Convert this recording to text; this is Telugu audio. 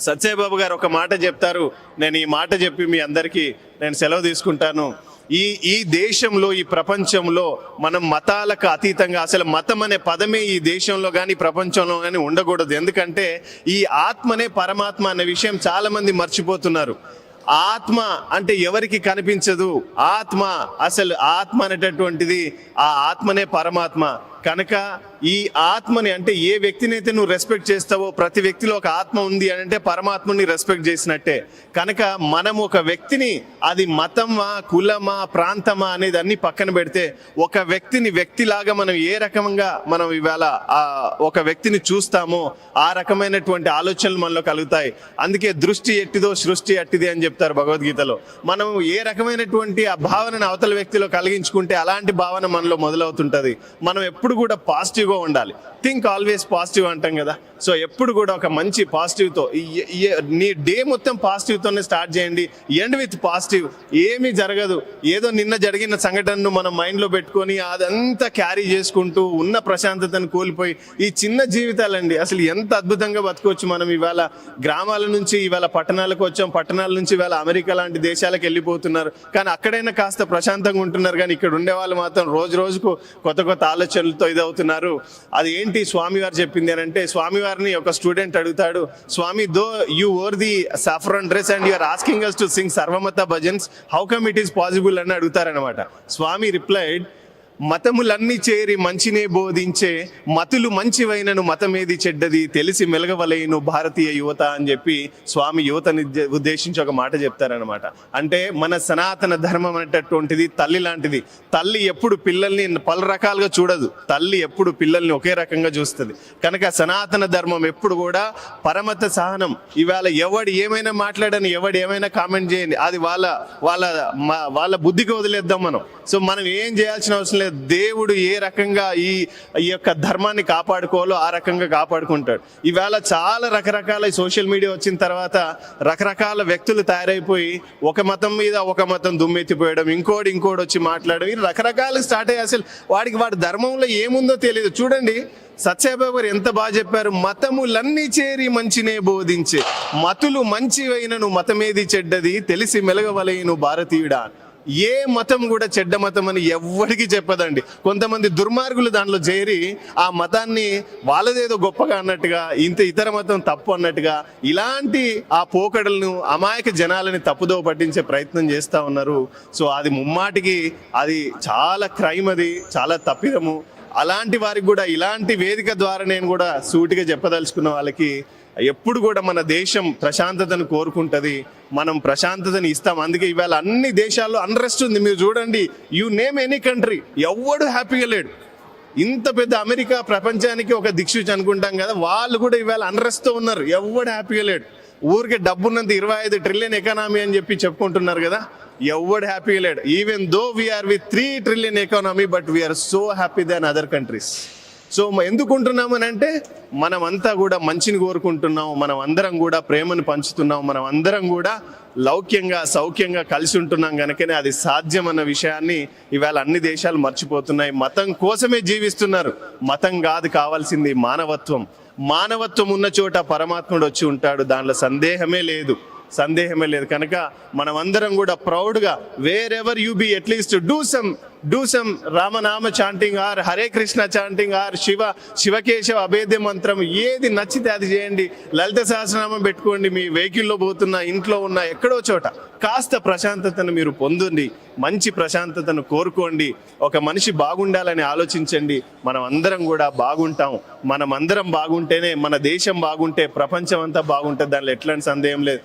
సత్యబాబు గారు ఒక మాట చెప్తారు. నేను ఈ మాట చెప్పి మీ అందరికీ నేను సెలవు తీసుకుంటాను. ఈ ఈ దేశంలో ఈ ప్రపంచంలో మనం మతాలకు అతీతంగా అసలు మతం అనే పదమే ఈ దేశంలో కానీ ప్రపంచంలో కానీ ఉండకూడదు. ఎందుకంటే ఈ ఆత్మనే పరమాత్మ అనే విషయం చాలామంది మర్చిపోతున్నారు. ఆత్మ అంటే ఎవరికి కనిపించదు? ఆత్మ అసలు ఆత్మ అనేటటువంటిది ఆ ఆత్మనే పరమాత్మ. కనుక ఈ ఆత్మని అంటే ఏ వ్యక్తినైతే నువ్వు రెస్పెక్ట్ చేస్తావో ప్రతి వ్యక్తిలో ఒక ఆత్మ ఉంది అని అంటే పరమాత్మని రెస్పెక్ట్ చేసినట్టే. కనుక మనం ఒక వ్యక్తిని అది మతమా కులమా ప్రాంతమా అనేది అన్ని పక్కన పెడితే ఒక వ్యక్తిని వ్యక్తిలాగా మనం ఏ రకంగా మనం ఇవాళ ఆ ఒక వ్యక్తిని చూస్తామో ఆ రకమైనటువంటి ఆలోచనలు మనలో కలుగుతాయి. అందుకే దృష్టి ఎట్టిదో సృష్టి అట్టిది అని చెప్తారు భగవద్గీతలో. మనం ఏ రకమైనటువంటి ఆ భావనను అవతల వ్యక్తిలో కలిగించుకుంటే అలాంటి భావన మనలో మొదలవుతుంటది. మనం ఎప్పుడు ఎప్పుడు కూడా పాజిటివ్గా ఉండాలి. థింక్ ఆల్వేస్ పాజిటివ్ అంటాం కదా. సో ఎప్పుడు కూడా ఒక మంచి పాజిటివ్తో నీ డే మొత్తం పాజిటివ్తోనే స్టార్ట్ చేయండి. ఎండ్ విత్ పాజిటివ్ ఏమీ జరగదు. ఏదో నిన్న జరిగిన సంఘటనను మనం మైండ్లో పెట్టుకొని అదంతా క్యారీ చేసుకుంటూ ఉన్న ప్రశాంతతను కోల్పోయి ఈ చిన్న జీవితాలండి. అసలు ఎంత అద్భుతంగా బతకవచ్చు మనం ఇవాళ గ్రామాల నుంచి ఇవాళ పట్టణాలకు వచ్చాం. పట్టణాల నుంచి ఇవాళ అమెరికా లాంటి దేశాలకు వెళ్ళిపోతున్నారు. కానీ అక్కడైనా కాస్త ప్రశాంతంగా ఉంటున్నారు. కానీ ఇక్కడ ఉండే వాళ్ళు మాత్రం రోజు రోజుకు కొత్త కొత్త ఆలోచనలతో ఇదవుతున్నారు. అది ఏంటి స్వామివారు చెప్పింది అని అంటే స్వామివారిని ఒక స్టూడెంట్ అడుగుతాడు స్వామి though you wear the saffron dress and you are asking us to sing సర్వమత bhajans how come it is possible? అని అడుగుతారనమాట స్వామి రిప్లైడ్ మతములన్నీ చేరి మంచినే బోధించే మతులు మంచివైనను మతమేది చెడ్డది తెలిసి మెలగవలేను భారతీయ యువత అని చెప్పి స్వామి యువతని ఉద్దేశించి ఒక మాట చెప్తారనమాట అంటే మన సనాతన ధర్మం అనేటటువంటిది తల్లి లాంటిది. తల్లి ఎప్పుడు పిల్లల్ని పలు రకాలుగా చూడదు. తల్లి ఎప్పుడు పిల్లల్ని ఒకే రకంగా చూస్తుంది. కనుక సనాతన ధర్మం ఎప్పుడు కూడా పరమత సహనం. ఇవాళ ఎవడు ఏమైనా మాట్లాడని ఎవడు ఏమైనా కామెంట్ చేయండి. అది వాళ్ళ వాళ్ళ మ- వాళ్ళ బుద్ధికి వదిలేద్దాం మనం. సో మనం ఏం చేయాల్సిన అవసరం లేదు. దేవుడు ఏ రకంగా ఈ ఈ యొక్క ధర్మాన్ని కాపాడుకోవాలో ఆ రకంగా కాపాడుకుంటాడు. ఈవేళ చాలా రకరకాల సోషల్ మీడియా వచ్చిన తర్వాత రకరకాల వ్యక్తులు తయారైపోయి ఒక మతం మీద ఒక మతం దుమ్మెత్తిపోయడం ఇంకోటి ఇంకోటి వచ్చి మాట్లాడడం ఇది రకరకాలు స్టార్ట్ అయ్యి అసలు వాడికి వాడి ధర్మంలో ఏముందో తెలియదు చూడండి సత్యబాబు గారు ఎంత బాగా చెప్పారు మతములన్నీ చేరి మంచినే బోధించే మతులు మంచివైనను మతమేది చెడ్డది తెలిసి మెలగవలేను భారతీయుడా ఏ మతం కూడా చెడ్డ మతం అని ఎవ్వడికి చెప్పదండి. కొంతమంది దుర్మార్గులు దాంట్లో చేరి ఆ మతాన్ని వాళ్ళదేదో గొప్పగా అన్నట్టుగా ఇంత ఇతర మతం తప్పు అన్నట్టుగా ఇలాంటి ఆ పోకడలను అమాయక జనాలని తప్పుదో పట్టించే ప్రయత్నం చేస్తా ఉన్నారు. సో అది ముమ్మాటికి అది చాలా క్రైమ్ అది చాలా తప్పిదము. అలాంటి వారికి కూడా ఇలాంటి వేదిక ద్వారా నేను కూడా సూటిగా చెప్పదలుచుకున్న వాళ్ళకి ఎప్పుడు కూడా మన దేశం ప్రశాంతతను కోరుకుంటుంది మనం ప్రశాంతతని ఇస్తాం. అందుకే ఇవాళ అన్ని దేశాల్లో అన్రెస్ట్ ఉంది. మీరు చూడండి యు నేమ్ ఎనీ కంట్రీ ఎవ్వడు హ్యాపీగా లేడు. ఇంత పెద్ద అమెరికా ప్రపంచానికి ఒక దిక్సూచి అనుకుంటాం కదా వాళ్ళు కూడా ఇవాళ అన్రెస్ట్తో ఉన్నారు. ఎవ్వడు హ్యాపీగా లేడు. ఊరికే డబ్బున్నంత ఇరవై ఐదు ట్రిలియన్ ఎకానమీ అని చెప్పి చెప్పుకుంటున్నారు కదా. ఎవడు హ్యాపీగా లేడు. Even though we are with three trillion economy but we are so happy than other countries so ఎందుకుంటున్నామని అంటే మనం అంతా కూడా మంచిని కోరుకుంటున్నాం మనం అందరం కూడా ప్రేమను పంచుతున్నాం మనం అందరం కూడా లౌక్యంగా సౌఖ్యంగా కలిసి ఉంటున్నాం కనుకనే అది సాధ్యం అన్న విషయాన్ని ఇవాళ అన్ని దేశాలు మర్చిపోతున్నాయి. మతం కోసమే జీవిస్తున్నారు. మతం కాదు కావాల్సింది మానవత్వం. మానవత్వం ఉన్న చోట పరమాత్ముడు వచ్చి ఉంటాడు దానిలో సందేహమే లేదు. సందేహమే లేదు. కనుక మనమందరం కూడా ప్రౌడ్గా wherever you be at least do some do some రామనామ chanting or Hare Krishna chanting or Shiva Shivakeshava అభేద్య మంత్రం ఏది నచ్చితే అది చేయండి. లలిత సహస్రనామం పెట్టుకోండి. మీ వెహికల్లో పోతున్న ఇంట్లో ఉన్న ఎక్కడో చోట కాస్త ప్రశాంతతను మీరు పొందండి. మంచి ప్రశాంతతను కోరుకోండి. ఒక మనిషి బాగుండాలని ఆలోచించండి. మనం అందరం కూడా బాగుంటాం. మనం అందరం బాగుంటేనే మన దేశం బాగుంటే ప్రపంచం అంతా బాగుంటుంది. దానిలో ఎట్లాంటి సందేహం లేదు.